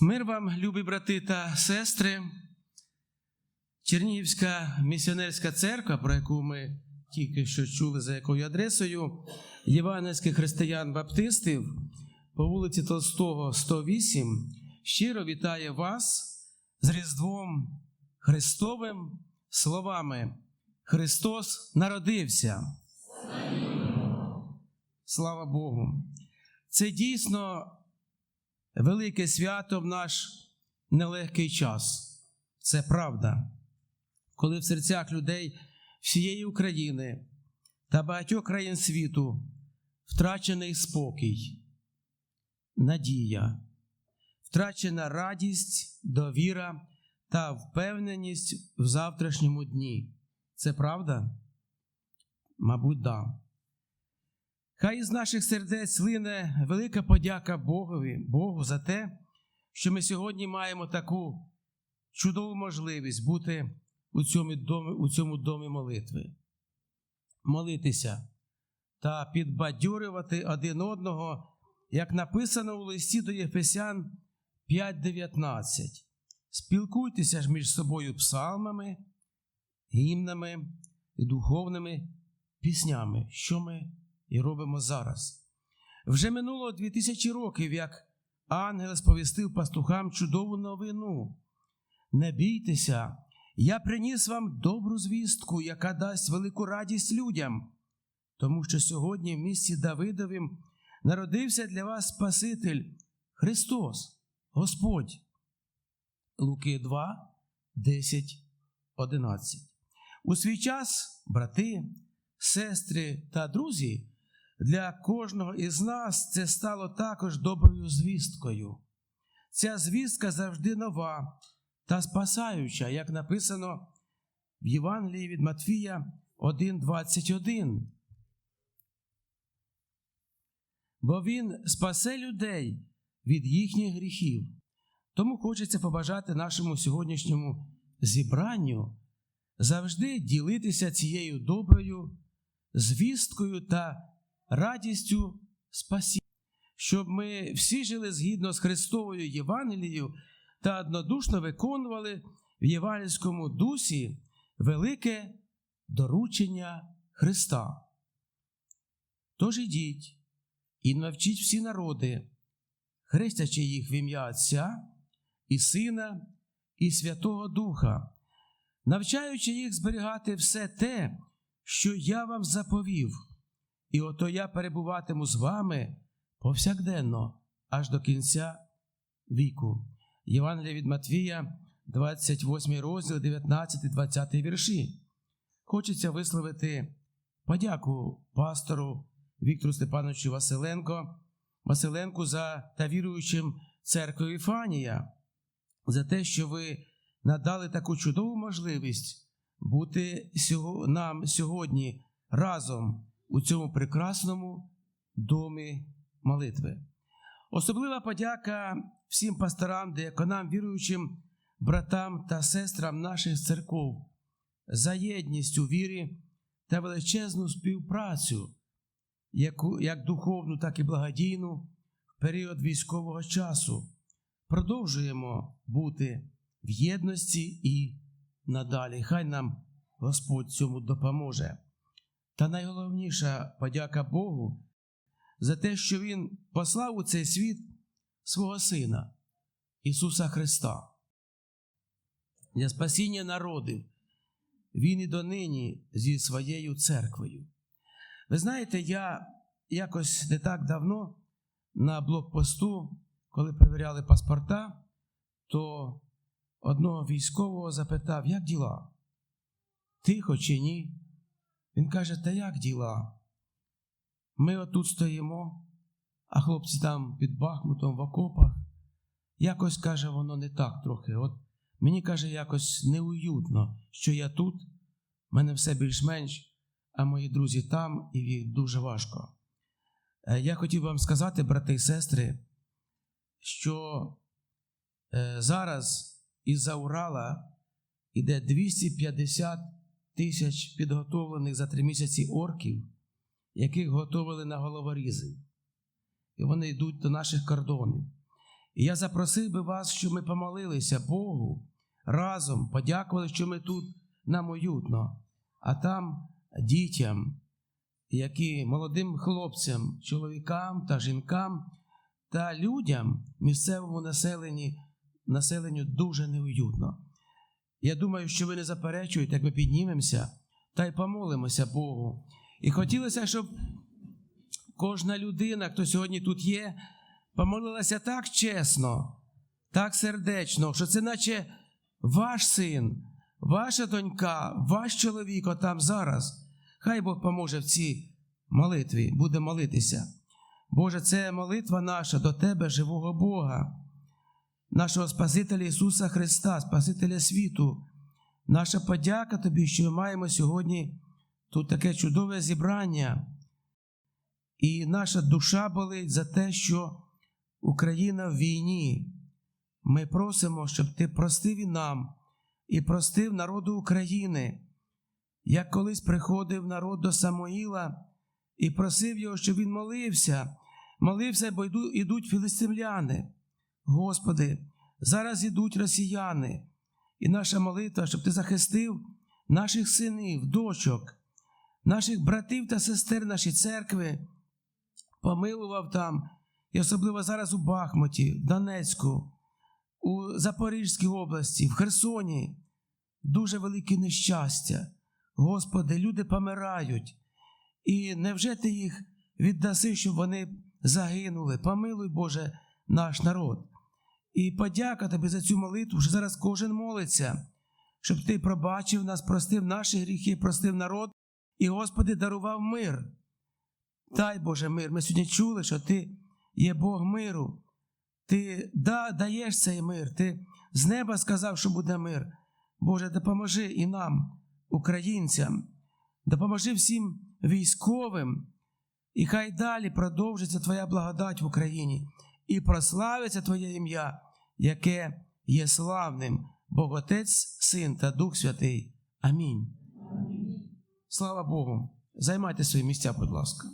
Мир вам, любі брати та сестри. Чернігівська місіонерська церква, про яку ми тільки що чули за якою адресою, євангельських християн-баптистів по вулиці Толстого, 108, щиро вітає вас з Різдвом Христовим словами Христос народився. Слава Богу! Це дійсно велике свято в наш нелегкий час. Це правда. Коли в серцях людей всієї України та багатьох країн світу втрачений спокій, надія, втрачена радість, довіра та впевненість в завтрашньому дні. Це правда? Мабуть, да. Хай із наших сердець лине велика подяка Богові, Богу за те, що ми сьогодні маємо таку чудову можливість бути у цьому домі, у цьому домі молитви, молитися та підбадьорювати один одного, як написано у листі до Єфесян 5:19. Спілкуйтеся ж між собою псалмами, гімнами і духовними піснями, що ми і робимо зараз. Вже минуло 2000 років, як ангел сповістив пастухам чудову новину. Не бійтеся, я приніс вам добру звістку, яка дасть велику радість людям, тому що сьогодні в місті Давидовім народився для вас Спаситель Христос, Господь. Луки 2, 10, 11. У свій час, брати, сестри та друзі, для кожного із нас це стало також доброю звісткою. Ця звістка завжди нова та спасаюча, як написано в Євангелії від Матфія 1,21. Бо Він спасе людей від їхніх гріхів. Тому хочеться побажати нашому сьогоднішньому зібранню завжди ділитися цією доброю звісткою та радістю спасіння, щоб ми всі жили згідно з Христовою Євангелією та однодушно виконували в євангельському дусі велике доручення Христа. Тож ідіть і навчіть всі народи, хрестячи їх в ім'я Отця і Сина, і Святого Духа, навчаючи їх зберігати все те, що я вам заповів, і ото я перебуватиму з вами повсякденно, аж до кінця віку. Євангелія від Матвія, 28 розділ, 19, 20 вірші. Хочеться висловити подяку пастору Віктору Степановичу Василенко, Василенку за та віруючим церквою Фанія, за те, що ви надали таку чудову можливість бути нам сьогодні разом у цьому прекрасному домі молитви. Особлива подяка всім пасторам, деяконам, віруючим братам та сестрам наших церков за єдність у вірі та величезну співпрацю, яку, як духовну, так і благодійну в період військового часу. Продовжуємо бути в єдності і надалі. Хай нам Господь цьому допоможе. Та найголовніша подяка Богу за те, що Він послав у цей світ свого Сина, Ісуса Христа. Для спасіння народів Він і донині зі своєю церквою. Ви знаєте, я якось не так давно на блокпосту, коли перевіряли паспорта, то одного військового запитав, як діла? Тихо чи ні? Він каже, та як діла? Ми отут стоїмо, а хлопці там під Бахмутом в окопах. Якось каже, воно не так трохи. От Мені каже, якось неуютно, що я тут, мене все більш-менш, а мої друзі там, і дуже важко. Я хотів вам сказати, брати і сестри, що зараз із-за Урала йде 250 тисяч підготовлених за три місяці орків, яких готовили на головорізи. І вони йдуть до наших кордонів. І я запросив би вас, щоб ми помолилися Богу разом, подякували, що ми тут нам уютно, а там дітям, які молодим хлопцям, чоловікам та жінкам та людям, місцевому населенні, населенню дуже неуютно. Я думаю, що ви не заперечуєте, як ми піднімемося та й помолимося Богу. І хотілося, щоб кожна людина, хто сьогодні тут є, помолилася так чесно, так сердечно, що це наче ваш син, ваша донька, ваш чоловік отам зараз. Хай Бог поможе в цій молитві, буде молитися. Боже, це молитва наша до Тебе, живого Бога, нашого Спасителя Ісуса Христа, Спасителя світу. Наша подяка Тобі, що ми маємо сьогодні тут таке чудове зібрання. І наша душа болить за те, що Україна в війні. Ми просимо, щоб Ти простив і нам, і простив народу України, як колись приходив народ до Самуїла і просив його, щоб він молився, молився, бо йду- ідуть філистимляни. Господи, зараз ідуть росіяни, і наша молитва, щоб Ти захистив наших синів, дочок, наших братів та сестер, наші церкви, помилував там, і особливо зараз у Бахмуті, в Донецьку, у Запорізькій області, в Херсоні. Дуже велике нещастя. Господи, люди помирають. І невже ти їх віддаси, щоб вони загинули? Помилуй, Боже, наш народ. І подяка тобі за цю молитву, що зараз кожен молиться, щоб ти пробачив нас, простив наші гріхи, простив народ, і, Господи, дарував мир. Дай Боже мир. Ми сьогодні чули, що Ти є Бог миру. Ти да, даєш цей мир. Ти з неба сказав, що буде мир. Боже, допоможи і нам, українцям, допоможи всім військовим, і хай далі продовжиться Твоя благодать в Україні і прославиться Твоє ім'я, яке є славним, Бог Отець, Син та Дух Святий. Амінь. Слава Богу. Займайте свої місця, будь ласка.